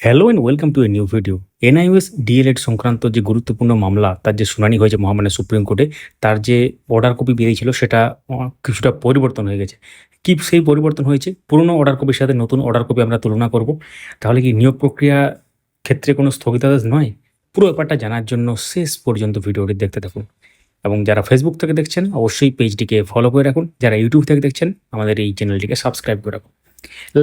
Hello and welcome to a new video NIS DElEd সংক্রান্ত যে গুরুত্বপূর্ণ মামলা, তার যে শুনানি হয়েছে মহামান্য সুপ্রিম কোর্টে, তার যে অর্ডার কপি বেরিয়েছিল, সেটা কিছুটা পরিবর্তন হয়ে গেছে। কি সেই পরিবর্তন হয়েছে? পুরনো অর্ডার কপির সাথে নতুন অর্ডার কপি আমরা তুলনা করব। তাহলে কি নিয়োগ প্রক্রিয়া ক্ষেত্রে কোনো স্থগিতাদেশ নয়? পুরো ব্যাপারটা জানার জন্য শেষ পর্যন্ত ভিডিওটি দেখতে থাকুন। এবং যারা ফেসবুক থেকে দেখছেন, অবশ্যই পেজটিকে ফলো করে রাখুন। যারা ইউটিউব থেকে দেখছেন, আমাদের এই চ্যানেলটিকে সাবস্ক্রাইব করে রাখুন।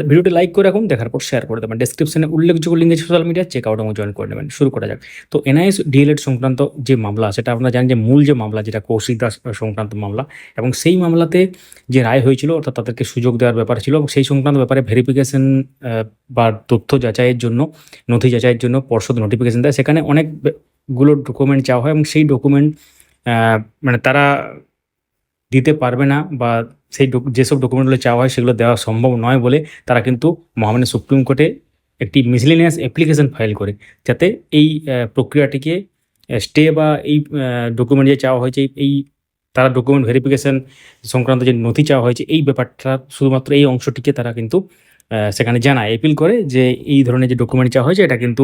ভিডিওটি লাইক করে রাখুন, দেখার পর শেয়ার করে দেবেন। ডেসক্রিপশনে উল্লেখযোগ্য লিঙ্কে সোশ্যাল মিডিয়া চেক আউট এবং জয়েন করে নেবেন। শুরু করা যাক। তো এনআইএস ডিএলএড সংক্রান্ত যে মামলা সেটা আপনারা জানেন যে মূল যে মামলা, যেটা কৌশিক দাস সংক্রান্ত মামলা, এবং সেই মামলাতে যে রায় হয়েছিল, অর্থাৎ তাদেরকে সুযোগ দেওয়ার ব্যাপার ছিল, এবং সেই সংক্রান্ত ব্যাপারে ভেরিফিকেশন বা তথ্য যাচাইয়ের জন্য, নথি যাচাইয়ের জন্য পর্ষদ নোটিফিকেশন দেয়। সেখানে অনেকগুলো ডকুমেন্ট চাওয়া হয়, এবং সেই ডকুমেন্ট মানে তারা দিতে পারবে না বা সেই যেসব ডকুমেন্টগুলো চাওয়া হয় সেগুলো দেওয়া সম্ভব নয় বলে তারা কিন্তু মহামান্য সুপ্রিম কোর্টে একটি মিসলিনিয়াস অ্যাপ্লিকেশন ফাইল করে। যাতে এই প্রক্রিয়াটিকে স্টে বা এই ডকুমেন্ট যে চাওয়া হয়েছে, এই- তারা ডকুমেন্ট ভেরিফিকেশন সংক্রান্ত যে নথি চাওয়া হয়েছে, এই ব্যাপারটা শুধুমাত্র এই অংশটিকে তারা কিন্তু সেখানে জানায় অ্যাপিল করে যে এই ধরনের যে ডকুমেন্ট চাওয়া হয়েছে, এটা কিন্তু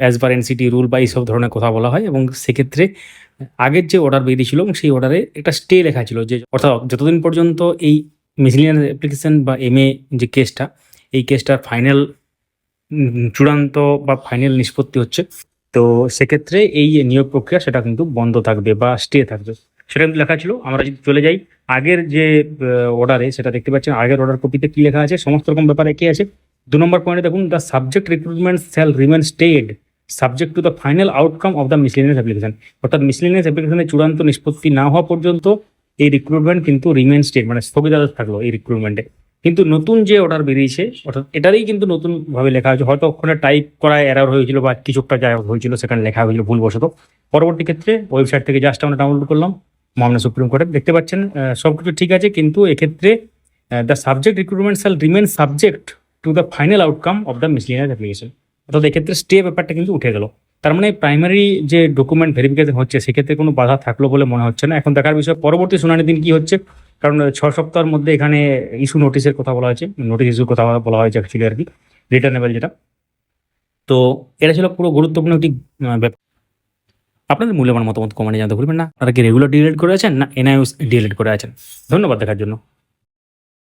অ্যাজ পার এনসিটি রুল বা এইসব ধরনের কথা বলা হয় এবং সেক্ষেত্রে আগের যে অর্ডার বেরিয়েছিল এবং সেই অর্ডারে একটা স্টে লেখা ছিল যে, অর্থাৎ যতদিন পর্যন্ত এই মিসলিনিয়াস অ্যাপ্লিকেশন বা এম যে কেসটা এই কেসটার ফাইনাল চূড়ান্ত বা ফাইনাল নিষ্পত্তি হচ্ছে, তো সেক্ষেত্রে এই নিয়োগ প্রক্রিয়া সেটা কিন্তু বন্ধ থাকবে বা স্টে থাকবে। সেটা কিন্তু লেখা ছিল, আমরা যদি চলে যাই, আগের যে অর্ডারে সেটা দেখতে পাচ্ছেন, আগের অর্ডার কপিতে কি লেখা আছে, সমস্ত রকম ব্যাপারে কি আছে? দু নম্বর পয়েন্টে দেখুন the subject recruitment shall remain stayed subject to the final outcome of the miscellaneous application অর্থাৎ মিসলিনিয়াস অ্যাপ্লিকেশনের চূড়ান্ত নিষ্পত্তি না হওয়া পর্যন্ত এই রিক্রুটমেন্ট কিন্তু রিমেন স্টেট মানে স্থগিতাদেশ থাকল এই রিক্রুটমেন্টে কিন্তু নতুন যে অর্ডার বেরিয়েছে, অর্থাৎ এটারই কিন্তু নতুনভাবে লেখা হয়েছে হয়তো ওখানে টাইপ করা এরার হয়েছিল বা কিছু একটা যা হয়েছিল, সেখানে লেখা হয়েছিল ভুলবশত। পরবর্তী ক্ষেত্রে ওয়েবসাইট থেকে জাস্ট আমরা ডাউনলোড করলাম। মামলা সুপ্রিম কোর্টে। দেখতে পাচ্ছেন সব কিছু ঠিক আছে, কিন্তু এক্ষেত্রে the subject recruitment shall remain subject to the final outcome of the miscellaneous application অর্থাৎ এক্ষেত্রে স্টে ব্যাপারটা কিন্তু উঠে গেল। তার মানে প্রাইমারি যে ডকুমেন্ট ভেরিফিকেশন হচ্ছে, সেক্ষেত্রে কোনো বাধা থাকল বলে মনে হচ্ছে না। এখন দেখার বিষয়, পরবর্তী শুনানি দিন কি হচ্ছে? কারণ ছ সপ্তাহের মধ্যে এখানে ইস্যু নোটিশের কথা বলা হয়েছে নোটিশ ইস্যুর কথা বলা হয়েছে অ্যাকচুয়ালি আর কি রিটার্নেবল যেটা। তো এটা ছিল পুরো গুরুত্বপূর্ণ একটি ব্যাপার। আপনাদের মূল্যবান মতামত কমেন্টে জানতে ভুলবেন না। আপনারা কি রেগুলার ডিলেট করে আছেন না এনআইওস ডিলেট করে আছেন? ধন্যবাদ দেখার জন্য।